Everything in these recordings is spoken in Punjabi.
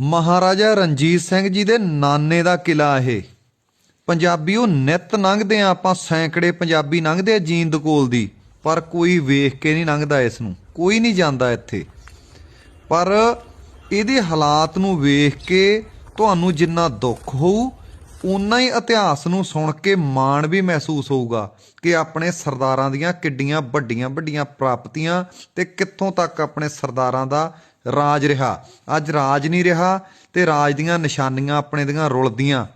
ਮਹਾਰਾਜਾ ਰਣਜੀਤ ਸਿੰਘ ਜੀ ਦੇ ਨਾਨੇ ਦਾ ਕਿਲਾ ਇਹ। ਪੰਜਾਬੀ ਉਹ ਨਿਤ ਲੰਘਦੇ ਆ ਆਪਾਂ, ਸੈਂਕੜੇ ਪੰਜਾਬੀ ਲੰਘਦੇ ਆ ਜੀਂਦ ਕੋਲ ਦੀ, ਪਰ ਕੋਈ ਵੇਖ ਕੇ ਨਹੀਂ ਲੰਘਦਾ ਇਸ ਨੂੰ ਕੋਈ ਨਹੀਂ ਜਾਂਦਾ ਇੱਥੇ। ਪਰ ਇਹਦੇ ਹਾਲਾਤ ਨੂੰ ਵੇਖ ਕੇ ਤੁਹਾਨੂੰ ਜਿੰਨਾ ਦੁੱਖ ਹੋਊ ਉਨਾ ਹੀ ਇਤਿਹਾਸ ਨੂੰ ਸੁਣ ਕੇ ਮਾਣ ਵੀ ਮਹਿਸੂਸ ਹੋਊਗਾ ਕਿ ਆਪਣੇ ਸਰਦਾਰਾਂ ਦੀਆਂ ਕਿੱਡੀਆਂ ਵੱਡੀਆਂ ਵੱਡੀਆਂ ਪ੍ਰਾਪਤੀਆਂ ਤੇ ਕਿੱਥੋਂ ਤੱਕ ਆਪਣੇ ਸਰਦਾਰਾਂ ਦਾ ਰਾਜ ਰਿਹਾ। ਅੱਜ ਰਾਜ ਨਹੀਂ ਰਿਹਾ ਤੇ ਰਾਜ ਦੀਆਂ ਨਿਸ਼ਾਨੀਆਂ ਆਪਣੇ ਦੀਆਂ ਰੁਲਦੀਆਂ।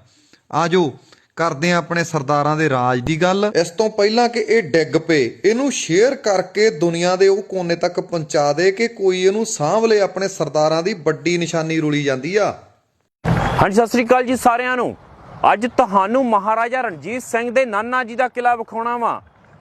ਆਜੋ, ਕਰਦੇ ਆ ਆਪਣੇ ਸਰਦਾਰਾਂ ਦੇ ਰਾਜ ਦੀ ਗੱਲ। ਇਸ ਤੋਂ ਪਹਿਲਾਂ ਕਿ ਇਹ ਡਿੱਗ ਪਏ, ਇਹਨੂੰ ਸ਼ੇਅਰ ਕਰਕੇ ਦੁਨੀਆ ਦੇ ਉਹ ਕੋਨੇ ਤੱਕ ਪਹੁੰਚਾ ਦੇ ਕਿ ਕੋਈ ਇਹਨੂੰ ਸਾਂਭ ਲੇ, ਆਪਣੇ ਸਰਦਾਰਾਂ ਦੀ ਵੱਡੀ ਨਿਸ਼ਾਨੀ ਰੁਲੀ ਜਾਂਦੀ ਆ। ਹਾਂਜੀ, ਸਤਿ ਸ੍ਰੀ ਅਕਾਲ ਜੀ ਸਾਰਿਆਂ ਨੂੰ। ਅੱਜ ਤੁਹਾਨੂੰ ਮਹਾਰਾਜਾ ਰਣਜੀਤ ਸਿੰਘ ਦੇ ਨਾਨਾ ਜੀ ਦਾ ਕਿਲਾ ਵਿਖਾਉਣਾ ਵਾ।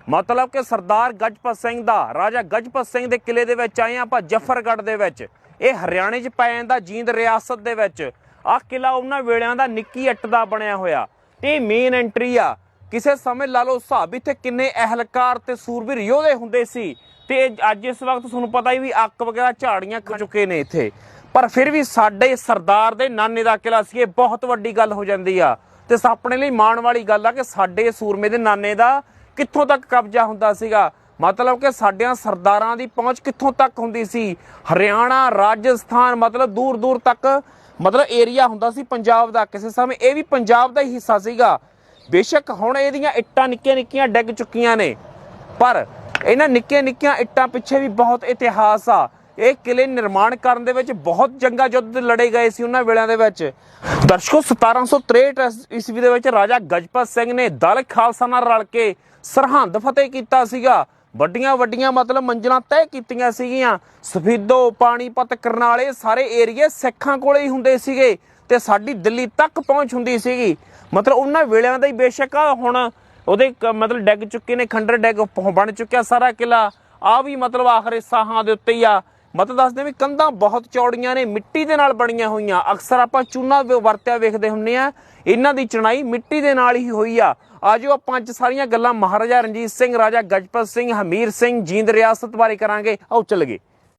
ਮਤਲਬ ਕਿ ਸਰਦਾਰ ਗਜਪਤ ਸਿੰਘ ਦਾ, ਰਾਜਾ ਗਜਪਤ ਸਿੰਘ ਦੇ ਕਿਲੇ ਦੇ ਵਿੱਚ ਆਏ ਆਪਾਂ, ਜਫਰਗੜ੍ਹ ਦੇ ਵਿੱਚ। ਇਹ ਹਰਿਆਣੇ 'ਚ ਪੈ ਜਾਂਦਾ, ਜੀਂਦ ਰਿਆਸਤ ਦੇ ਵਿੱਚ। ਆਹ ਕਿਲਾ ਉਹਨਾਂ ਵੇਲਿਆਂ ਦਾ ਨਿੱਕੀ ਇੱਟ ਦਾ ਬਣਿਆ ਹੋਇਆ। ਤੇ ਮੇਨ ਐਂਟਰੀ ਆ। ਕਿਸੇ ਸਮੇਂ ਲਾ ਲਓ, ਹਿਸਾਬ ਇੱਥੇ ਕਿੰਨੇ ਅਹਿਲਕਾਰ ਤੇ ਸੂਰਬੀਰ ਯੋਧੇ ਹੁੰਦੇ ਸੀ। ਤੇ ਅੱਜ ਇਸ ਵਕਤ ਤੁਹਾਨੂੰ ਪਤਾ ਹੀ ਵੀ ਅੱਕ ਵਗੈਰਾ ਝਾੜੀਆਂ ਖਾ ਚੁੱਕੇ ਨੇ ਇੱਥੇ। ਪਰ ਫਿਰ ਵੀ ਸਾਡੇ ਸਰਦਾਰ ਦੇ ਨਾਨੇ ਦਾ ਕਿਲਾ ਸੀ, ਇਹ ਬਹੁਤ ਵੱਡੀ ਗੱਲ ਹੋ ਜਾਂਦੀ ਆ। ਤੇ ਆਪਣੇ ਲਈ ਮਾਣ ਵਾਲੀ ਗੱਲ ਆ ਕਿ ਸਾਡੇ ਸੂਰਮੇ ਦੇ ਨਾਨੇ ਦਾ ਕਿੱਥੋਂ ਤੱਕ ਕਬਜ਼ਾ ਹੁੰਦਾ ਸੀਗਾ। ਮਤਲਬ ਕਿ ਸਾਡਿਆਂ ਸਰਦਾਰਾਂ ਦੀ ਪਹੁੰਚ ਕਿੱਥੋਂ ਤੱਕ ਹੁੰਦੀ ਸੀ? ਹਰਿਆਣਾ, ਰਾਜਸਥਾਨ, ਮਤਲਬ ਦੂਰ ਦੂਰ ਤੱਕ, ਮਤਲਬ ਏਰੀਆ ਹੁੰਦਾ ਸੀ ਪੰਜਾਬ ਦਾ। ਕਿਸੇ ਸਮੇਂ ਇਹ ਵੀ ਪੰਜਾਬ ਦਾ ਹੀ ਹਿੱਸਾ ਸੀਗਾ। ਬੇਸ਼ੱਕ ਹੁਣ ਇਹਦੀਆਂ ਇੱਟਾਂ ਨਿੱਕੀਆਂ ਨਿੱਕੀਆਂ ਡਿੱਗ ਚੁੱਕੀਆਂ ਨੇ। ਪਰ ਇਹਨਾਂ ਨਿੱਕੀਆਂ ਨਿੱਕੀਆਂ ਇੱਟਾਂ ਪਿੱਛੇ ਵੀ ਬਹੁਤ ਇਤਿਹਾਸ ਆ। ਇਹ ਕਿਲੇ ਨਿਰਮਾਣ ਕਰਨ ਦੇ ਵਿੱਚ ਬਹੁਤ ਜੰਗਾ ਯੁੱਧ ਲੜੇ ਗਏ ਸੀ ਉਹਨਾਂ ਵੇਲਿਆਂ ਦੇ ਵਿੱਚ। ਦਰਸ਼ਕੋ 1763 ਇਸ- ਈਸਵੀ ਦੇ ਵਿੱਚ ਰਾਜਾ ਗਜਪਤ ਸਿੰਘ ਨੇ ਦਲ ਖਾਲਸਾ ਨਾਲ ਰਲ ਕੇ ਸਰਹੰਦ ਫਤਿਹ ਕੀਤਾ ਸੀਗਾ। ਵੱਡੀਆਂ ਵੱਡੀਆਂ ਮਤਲਬ ਮੰਜ਼ਲਾਂ ਤੈਅ ਕੀਤੀਆਂ ਸੀਗੀਆਂ। ਸਫੀਦੋ, ਪਾਣੀਪਤ, ਕਰਨਾਲੇ ਸਾਰੇ ਏਰੀਏ ਸਿੱਖਾਂ ਕੋਲੇ ਹੀ ਹੁੰਦੇ ਸੀਗੇ ਤੇ ਸਾਡੀ ਦਿੱਲੀ ਤੱਕ ਪਹੁੰਚ ਹੁੰਦੀ ਸੀਗੀ। ਮਤਲਬ ਉਹਨਾਂ ਵੇਲਿਆਂ ਦਾ ਹੀ ਬੇਸ਼ੱਕ ਆ, ਹੁਣ ਉਹਦੇ ਮਤਲਬ ਡਿੱਗ ਚੁੱਕੇ ਨੇ, ਖੰਡਰ ਡੈਗ ਬਣ ਚੁੱਕਿਆ ਸਾਰਾ ਕਿਲਾ ਆ ਵੀ ਮਤਲਬ ਆਖਰੇ ਸਾਹਾਂ ਦੇ ਉੱਤੇ ਹੀ ਆ। ਮਤਲਬ ਦੱਸਦੇ ਵੀ ਕੰਧਾਂ ਬਹੁਤ ਚੌੜੀਆਂ ਨੇ, ਮਿੱਟੀ ਦੇ ਨਾਲ ਬਣੀਆਂ ਹੋਈਆਂ। ਅਕਸਰ ਆਪਾਂ ਚੂਨਾ ਵਰਤਿਆ ਵੇਖਦੇ ਹੁੰਨੇ ਆ। ਇਹਨਾਂ ਦੀ ਚਣਾਈ ਮਿੱਟੀ ਦੇ ਨਾਲ ਹੀ ਹੋਈ ਆ। ਆਜੋ ਆਪਾਂ ਅੱਜ ਸਾਰੀਆਂ ਗੱਲਾਂ ਮਹਾਰਾਜਾ ਰਣਜੀਤ ਸਿੰਘ, ਰਾਜਾ ਗਜਪਤ ਸਿੰਘ, ਹਮੀਰ ਸਿੰਘ, ਜੀਂਦ ਰਿਆਸਤ ਬਾਰੇ ਕਰਾਂਗੇ। ਆਓ ਚੱਲ ਗਏ